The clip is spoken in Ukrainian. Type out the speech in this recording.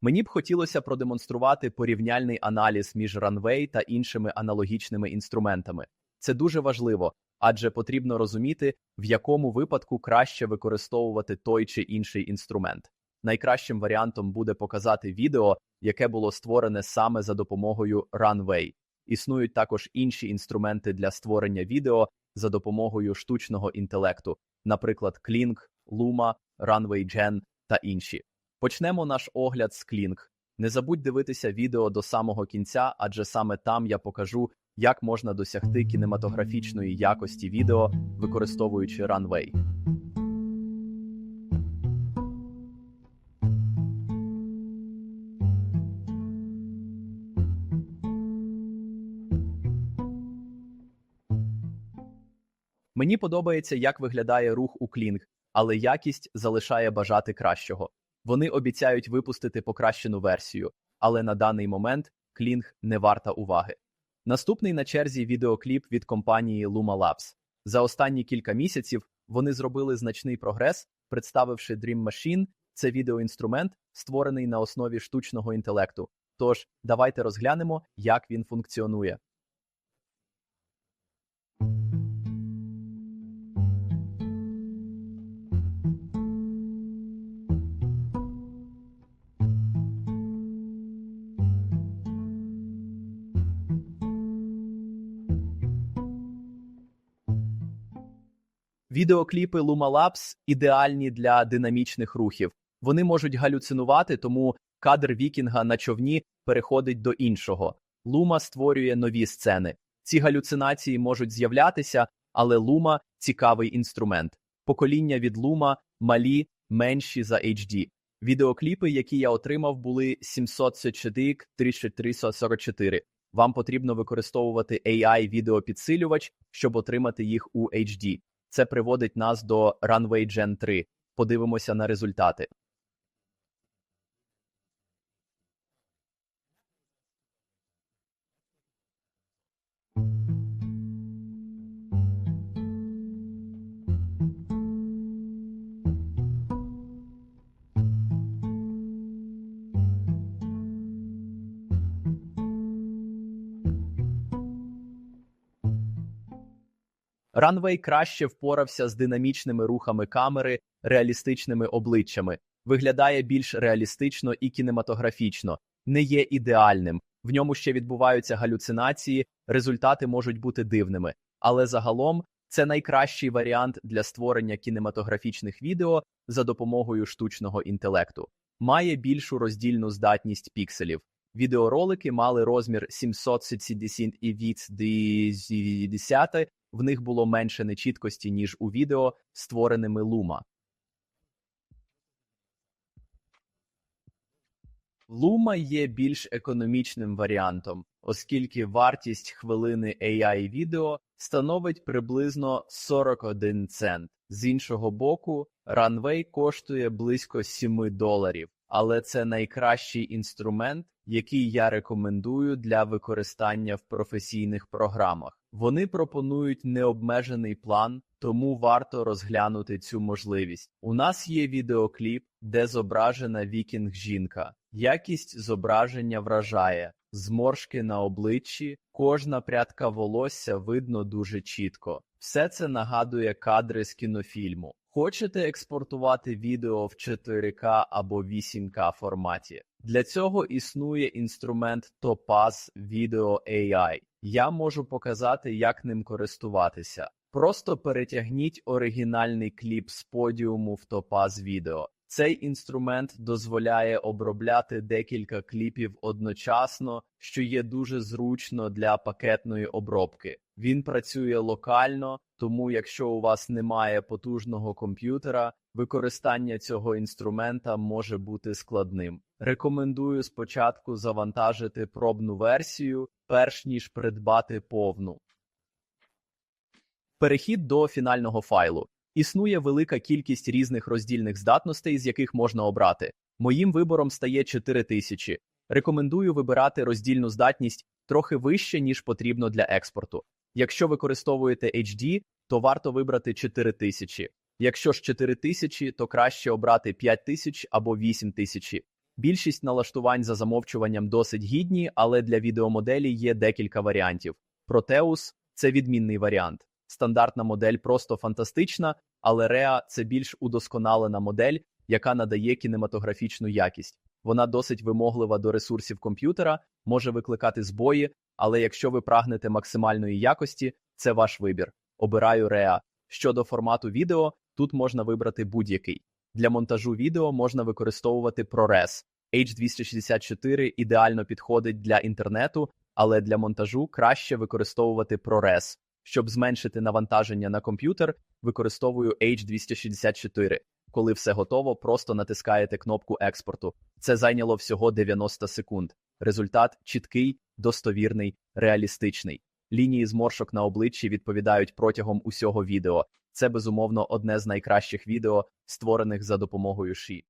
Мені б хотілося продемонструвати порівняльний аналіз між Runway та іншими аналогічними інструментами. Це дуже важливо, адже потрібно розуміти, в якому випадку краще використовувати той чи інший інструмент. Найкращим варіантом буде показати відео, яке було створене саме за допомогою Runway. Існують також інші інструменти для створення відео за допомогою штучного інтелекту, наприклад, Kling, Luma, Runway Gen та інші. Почнемо наш огляд з Kling. Не забудь дивитися відео до самого кінця, адже саме там я покажу, як можна досягти кінематографічної якості відео, використовуючи Runway. Мені подобається, як виглядає рух у Kling, але якість залишає бажати кращого. Вони обіцяють випустити покращену версію, але на даний момент Kling не варта уваги. Наступний на черзі відеокліп від компанії Luma Labs. За останні кілька місяців вони зробили значний прогрес, представивши Dream Machine. Це відеоінструмент, створений на основі штучного інтелекту. Тож давайте розглянемо, як він функціонує. Відеокліпи Luma Labs ідеальні для динамічних рухів. Вони можуть галюцинувати, тому кадр вікінга на човні переходить до іншого. Luma створює нові сцени. Ці галюцинації можуть з'являтися, але Luma – цікавий інструмент. Покоління від Luma малі, менші за HD. Відеокліпи, які я отримав, були 700 3344. Вам потрібно використовувати AI відеопідсилювач, щоб отримати їх у HD. Це приводить нас до Runway Gen 3. Подивимося на результати. Runway краще впорався з динамічними рухами камери, реалістичними обличчями, виглядає більш реалістично і кінематографічно, не є ідеальним. В ньому ще відбуваються галюцинації, результати можуть бути дивними, але загалом це найкращий варіант для створення кінематографічних відео за допомогою штучного інтелекту. Має більшу роздільну здатність пікселів. Відеоролики мали розмір 770 і від 10, в них було менше нечіткості, ніж у відео, створеними Luma. Luma є більш економічним варіантом, оскільки вартість хвилини AI відео становить приблизно 41 цент. З іншого боку, Runway коштує близько 7 доларів, але це найкращий інструмент, який я рекомендую для використання в професійних програмах. Вони пропонують необмежений план, тому варто розглянути цю можливість. У нас є відеокліп, де зображена вікінг жінка. Якість зображення вражає, зморшки на обличчі, кожна прядка волосся видно дуже чітко. Все це нагадує кадри з кінофільму. Хочете експортувати відео в 4К або 8К форматі? Для цього існує інструмент Topaz Video AI. Я можу показати, як ним користуватися. Просто перетягніть оригінальний кліп з подіуму в Topaz Video. Цей інструмент дозволяє обробляти декілька кліпів одночасно, що є дуже зручно для пакетної обробки. Він працює локально, тому якщо у вас немає потужного комп'ютера, використання цього інструмента може бути складним. Рекомендую спочатку завантажити пробну версію, перш ніж придбати повну. Перехід до фінального файлу. Існує велика кількість різних роздільних здатностей, з яких можна обрати. Моїм вибором стає 4000. Рекомендую вибирати роздільну здатність трохи вище, ніж потрібно для експорту. Якщо використовуєте HD, то варто вибрати 4000. Якщо ж 4000, то краще обрати 5000 або 8000. Більшість налаштувань за замовчуванням досить гідні, але для відеомоделі є декілька варіантів. Proteus – це відмінний варіант. Стандартна модель просто фантастична, але Rea – це більш удосконалена модель, яка надає кінематографічну якість. Вона досить вимоглива до ресурсів комп'ютера, може викликати збої, але якщо ви прагнете максимальної якості, це ваш вибір. Обираю Rea. Щодо формату відео, тут можна вибрати будь-який. Для монтажу відео можна використовувати ProRes. H264 ідеально підходить для інтернету, але для монтажу краще використовувати ProRes. Щоб зменшити навантаження на комп'ютер, використовую H264. Коли все готово, просто натискаєте кнопку експорту. Це зайняло всього 90 секунд. Результат чіткий, достовірний, реалістичний. Лінії зморшок на обличчі відповідають протягом усього відео. Це безумовно одне з найкращих відео, створених за допомогою Ші.